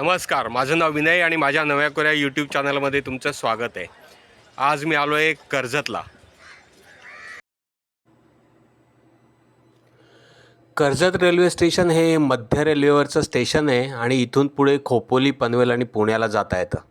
नमस्कार माझं नाव विनय आणि माझ्या नव्या कोऱ्या यूट्यूब चॅनलमध्ये तुमचं स्वागत आहे. आज मी आलो आहे कर्जतला. कर्जत रेल्वे स्टेशन हे मध्य रेल्वेवरचं स्टेशन आहे आणि इथून पुढे खोपोली पनवेल आणि पुण्याला जाता येतं.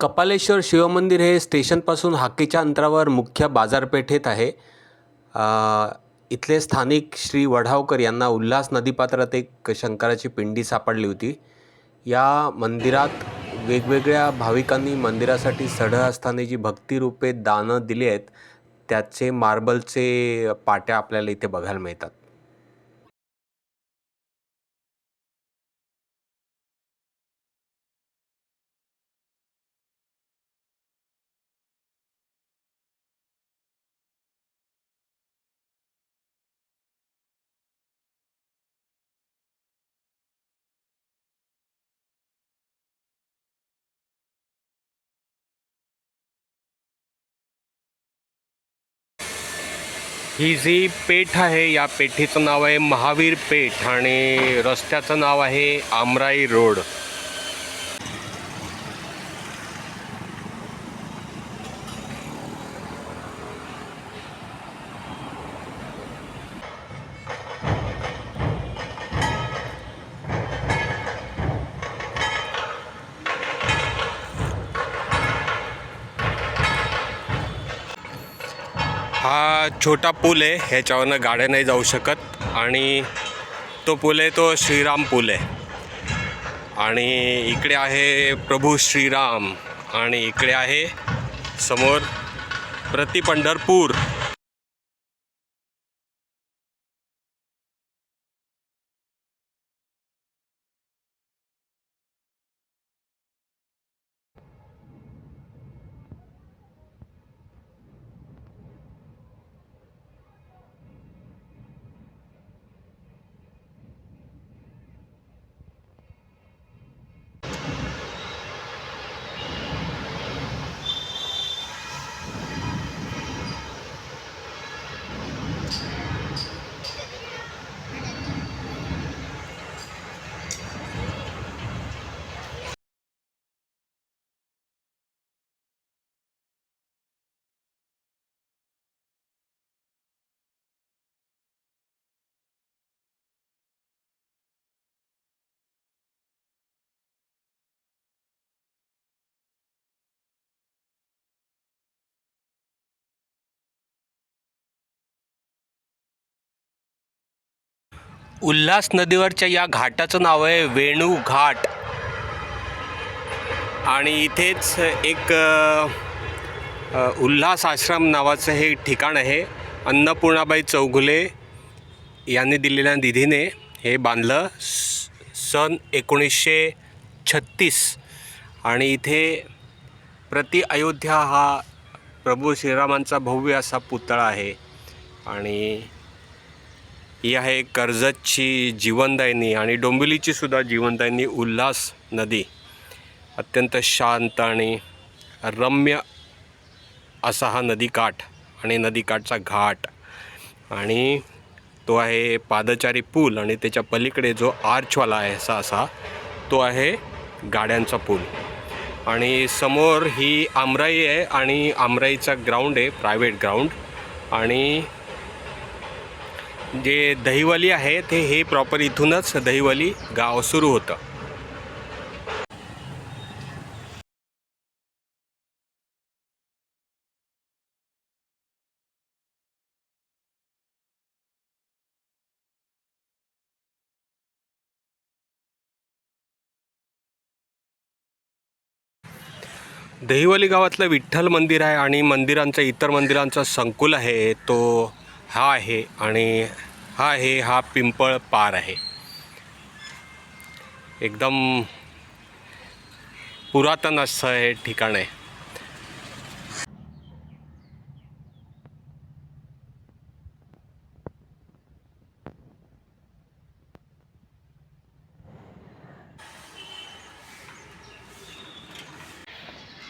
कपालेश्वर शिवमंदिर हे स्टेशनपासून हाकीच्या अंतरावर मुख्य बाजारपेठेत आहे. इथले स्थानिक श्री वढावकर यांना उल्हास नदीपात्रात एक शंकराची पिंडी सापडली होती. या मंदिरात वेगवेगळ्या भाविकांनी मंदिरासाठी सढळ असताना जी भक्तिरूपे दानं दिली आहेत त्याचे मार्बलचे पाट्या आपल्याला इथे बघायला मिळतात. ही जी पेठ आहे या पेठेचं नाव आहे महावीर पेठ आणि रस्त्याचं नाव आहे आमराई रोड. हा छोटा पूल आहे ह्याच्यावरनं गाड्या नाही जाऊ शकत आणि तो पूल आहे तो श्रीराम पूल आहे. आणि इकडे आहे प्रभू श्रीराम आणि इकडे आहे समोर प्रति पंढरपूर. उल्हास नदीवरच्या या घाटाचं नाव आहे वेणू घाट. आणि इथेच एक उल्हास आश्रम नावाचं हे ठिकाण आहे. अन्नपूर्णाबाई चौगुले यांनी दिलेल्या निधीने हे बांधलं स- सन एकोणीसशे छत्तीस. आणि इथे प्रति अयोध्या हा प्रभू श्रीरामांचा भव्य असा पुतळा आहे. आणि ही आहे कर्जतची जीवनदायिनी आणि डोंबिवलीची सुद्धा जीवनदायिनी उल्हास नदी. अत्यंत शांत आणि रम्य असा हा नदीकाठ आणि नदीकाठचा घाट. आणि तो आहे पादचारी पूल आणि त्याच्या पलीकडे जो आर्चवाला आहे असा असा तो आहे गाड्यांचा पूल. आणि समोर ही आमराई आहे आणि आमराईचा ग्राउंड आहे प्रायव्हेट ग्राउंड आणि जे दहिवली आहे ते हे प्रॉपर इथूनच दहिवली गाव सुरू होतं. दहिवली गावातलं विठ्ठल मंदिर आहे आणि मंदिरांचं इतर मंदिरांचा संकुल आहे तो हा आहे आणि हा आहे हा पिंपळ पार आहे. एकदम पुरातन असं हे ठिकाण आहे.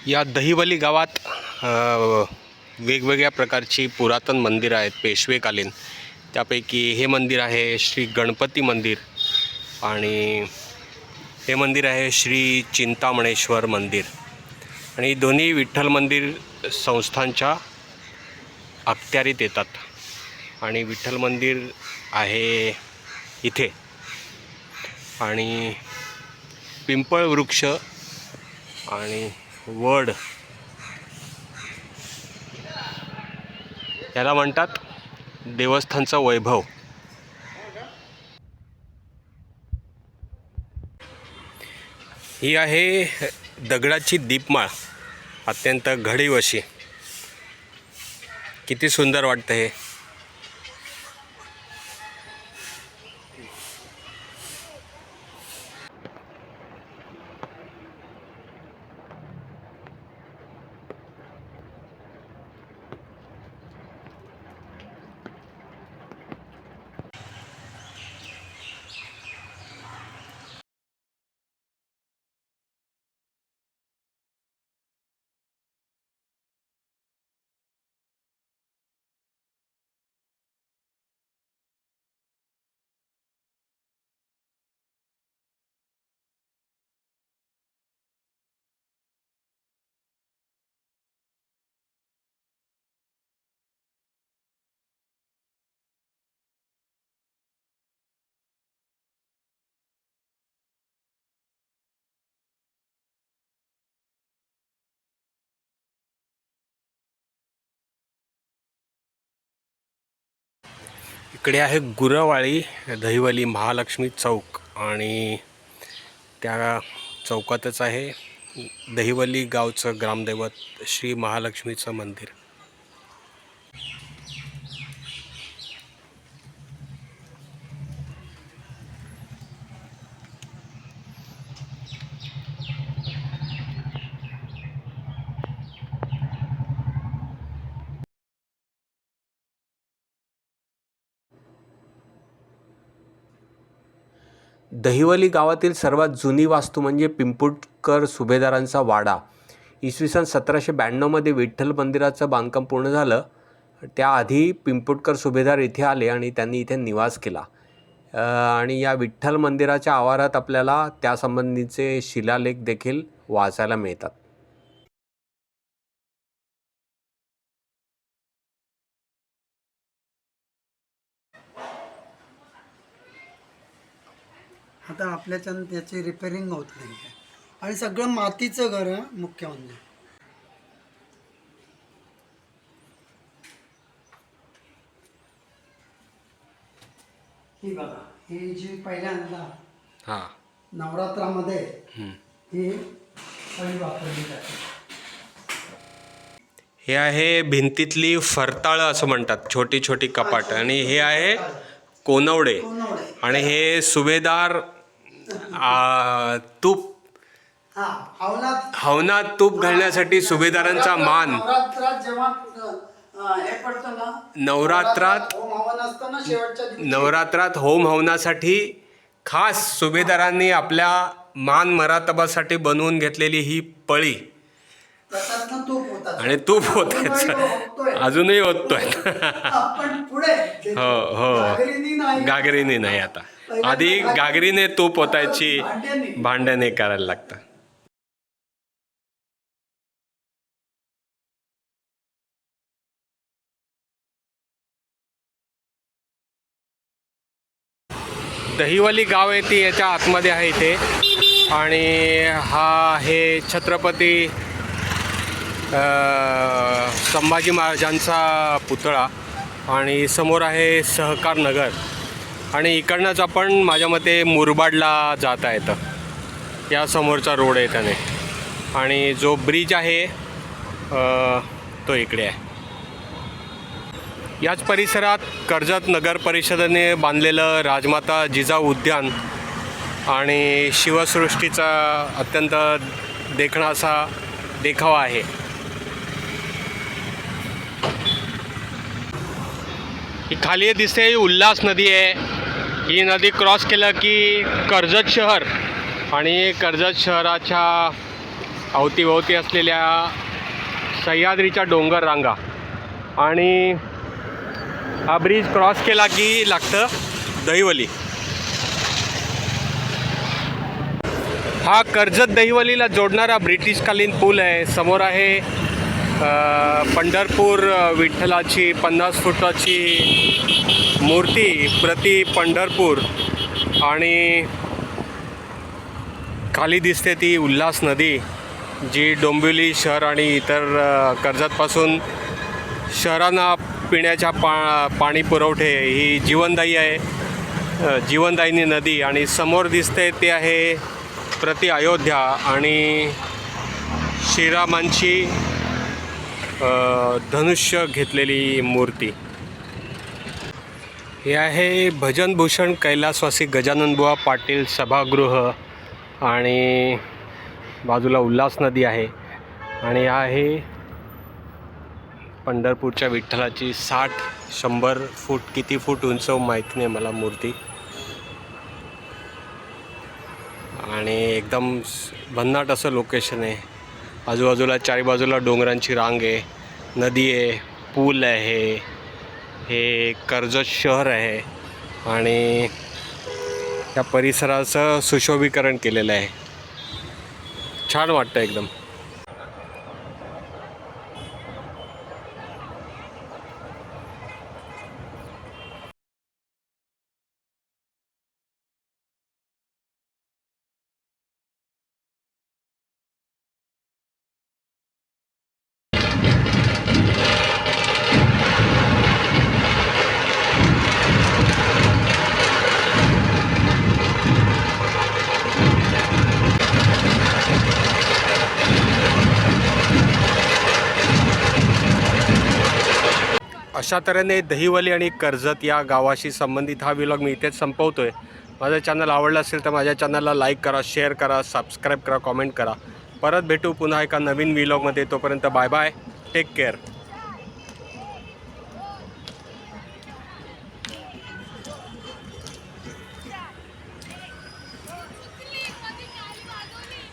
या दहिवली गावात वेगवेगळ्या प्रकारची पुरातन मंदिरं आहेत पेशवेकालीन. त्यापैकी हे मंदिर आहे श्री गणपती मंदिर आणि हे मंदिर आहे श्री चिंतामणेश्वर मंदिर. आणि दोन्ही विठ्ठल मंदिर संस्थांच्या अखत्यारीत येतात. आणि विठ्ठल मंदिर आहे इथे. आणि पिंपळ वृक्ष आणि वड ह्याला म्हणतात देवस्थानचं वैभव. ही आहे दगडाची दीपमाळ अत्यंत घडीव अशी किती सुंदर वाटतं हे. इकडे आहे गुरवाळी दहिवली महालक्ष्मी चौक. आणि त्या चौकातच आहे दहिवली गावचं ग्रामदैवत श्री महालक्ष्मीचं मंदिर. दहिवली गावातील सर्वात जुनी वास्तू म्हणजे पिंपुटकर सुभेदारांचा वाडा. इसवी सन सतराशे ब्याण्णवमध्ये विठ्ठल मंदिराचं बांधकाम पूर्ण झालं. त्याआधी पिंपुटकर सुभेदार इथे आले आणि त्यांनी इथे निवास केला. आणि या विठ्ठल मंदिराच्या आवारात आपल्याला त्यासंबंधीचे शिलालेख देखील वाचायला मिळतात. आता आपल्याच्यानं त्याची रिपेरिंग होत नाही आहे. आणि सगळं मातीचं घर आहे मुख्य म्हणजे ही बघा ही जी पहिल्यांदा हां. नवरात्रामध्ये ही वापरली जाते. हे आहे भिंतीतली फरताळं असं म्हणतात छोटी छोटी कपाट. आणि हे आहे कोनवडे. आणि हे सुभेदार आ, तूप. हा हवनात हवनात तूप घालण्यासाठी सुभेदारांचा मान. नवरात्रात जेव्हा अं, हे पडतं ना नवरात्रात होम हवन असतं ना शेवटच्या दिवशी. नवरात्रात होम हवनासाठी खास सुभेदारांनी आपल्या मान मरातबासाठी बनवून घेतलेली ही पळी. त्याच्यातनं तूप होतात. आणि तूप. होत अजूनही होतोय. पुढे हो हो. नाही. गागरीने नाही आता. आधी गागरीने तूप ओतायची भांड्याने. करायला लागतं. दहिवली गाव आहे ती याच्या आतमध्ये आहे इथे. आणि हा आहे छत्रपती संभाजी महाराजांचा पुतळा. आणि समोर आहे सहकार नगर. आणि इकडनंच आपण माझ्या मते मुरबाडला जाता येतं. या समोरचा रोड आहे त्याने. आणि जो ब्रिज आहे तो इकडे आहे. याच परिसरात कर्जत नगर परिषदेने बांधलेलं राजमाता जिजाऊ उद्यान आणि शिवसृष्टीचा अत्यंत देखणा असा देखावा आहे. ही खाली दिसते ही उल्हास नदी आहे. ही नदी क्रॉस केलं की कर्जत शहर आणि कर्जत शहराच्या अवतीभोवती असलेल्या सह्याद्रीच्या डोंगर रांगा. आणि हा ब्रिज क्रॉस केला की लागतं दहिवली. हा कर्जत दहिवलीला जोडणारा ब्रिटिशकालीन पूल आहे. समोर आहे पंढरपूर विठ्ठलाची पन्नास फुटाची मूर्ती प्रति पंढरपूर. आणि खाली दिसते ती उल्हास नदी जी डोंबिवली शहर आणि इतर कर्जतपासून शहरांना पिण्याच्या पा पाणी पुरवठे ही जीवनदायी आहे. जीवनदायिनी नदी आणि समोर दिसते ते आहे प्रति अयोध्या आणि श्रीरामांची धनुष्य घेतलेली मूर्ती. हे आहे भजनभूषण कैलासवासी गजाननबुवा पाटील सभागृह आणि बाजूला उल्हास नदी आहे. आणि हा आहे पंढरपूरच्या विठ्ठलाची साठ शंभर फूट किती फूट उंच माहीत नाही मला मूर्ती. आणि एकदम भन्नाट असं लोकेशन आहे. आजूबाजूला चारी बाजूला डोंगरांची रांग आहे नदी आहे पूल आहे हे कर्जत शहर आहे आणि या परिसराचं सुशोभीकरण केलेलं आहे. छान वाटतं एकदम. अशा तऱ्हेने दहिवली आणि कर्जत या गावाशी संबंधित हा विलॉग मी इथेच संपवतो आहे माझं चॅनल आवडलं असेल तर माझ्या चॅनलला लाईक करा शेअर करा सबस्क्राईब करा कॉमेंट करा. परत भेटू पुन्हा एका नवीन विलॉगमध्ये तोपर्यंत बाय बाय टेक केअर